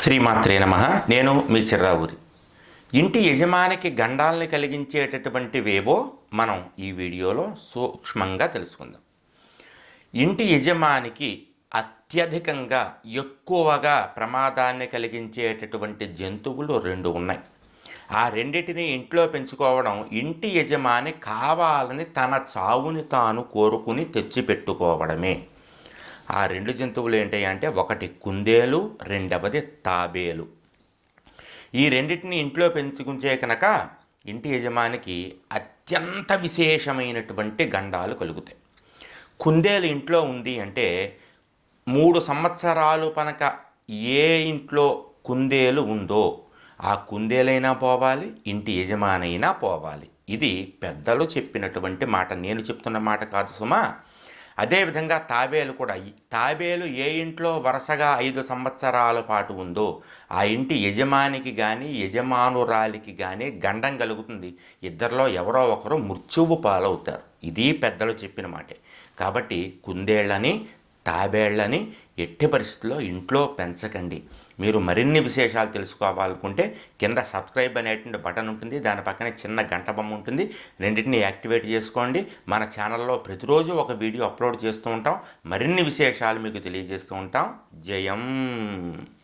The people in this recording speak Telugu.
శ్రీమాత్రే నమ. నేను మీ చిర్రావురి ఇంటి యజమానికి గండాల్ని కలిగించేటటువంటివేవో మనం ఈ వీడియోలో సూక్ష్మంగా తెలుసుకుందాం. ఇంటి యజమానికి అత్యధికంగా ఎక్కువగా ప్రమాదాన్ని కలిగించేటటువంటి జంతువులు రెండు ఉన్నాయి. ఆ రెండింటిని ఇంట్లో పెంచుకోవడం ఇంటి యజమాని కావాలని తన చావుని తాను కోరుకుని తెచ్చిపెట్టుకోవడమే. ఆ రెండు జంతువులు ఏంటి అంటే ఒకటి కుందేలు రెండవది తాబేలు. ఈ రెండింటిని ఇంట్లో పెంచుకుంటే కనుక ఇంటి యజమానికి అత్యంత విశేషమైనటువంటి గండాలు కలుగుతాయి. కుందేలు ఇంట్లో ఉంది అంటే మూడు సంవత్సరాలు పనక ఏ ఇంట్లో కుందేలు ఉందో ఆ కుందేలైనా పోవాలి ఇంటి యజమానైనా పోవాలి. ఇది పెద్దలు చెప్పినటువంటి మాట నేను చెప్తున్న మాట కాదు సుమా. అదేవిధంగా తాబేలు కూడా తాబేలు ఏ ఇంట్లో వరుసగా ఐదు సంవత్సరాల పాటు ఉందో ఆ ఇంటి యజమానికి కానీ యజమానురాలికి కానీ గండం కలుగుతుంది. ఇద్దరిలో ఎవరో ఒకరు మృత్యువు పాలవుతారు. ఇది పెద్దలు చెప్పిన మాటే. కాబట్టి కుందేళ్ళని తాబేళ్ళని ఎట్టి పరిస్థితుల్లో ఇంట్లో పెంచకండి. మీరు మరిన్ని విశేషాలు తెలుసుకోవాలనుకుంటే కింద సబ్స్క్రైబ్ అనేటువంటి బటన్ ఉంటుంది. దాని పక్కనే చిన్న గంట బొమ్మ ఉంటుంది. రెండింటిని యాక్టివేట్ చేసుకోండి. మన ఛానల్లో ప్రతిరోజు ఒక వీడియో అప్లోడ్ చేస్తూ ఉంటాం. మరిన్ని విశేషాలు మీకు తెలియజేస్తూ ఉంటాం. జయం.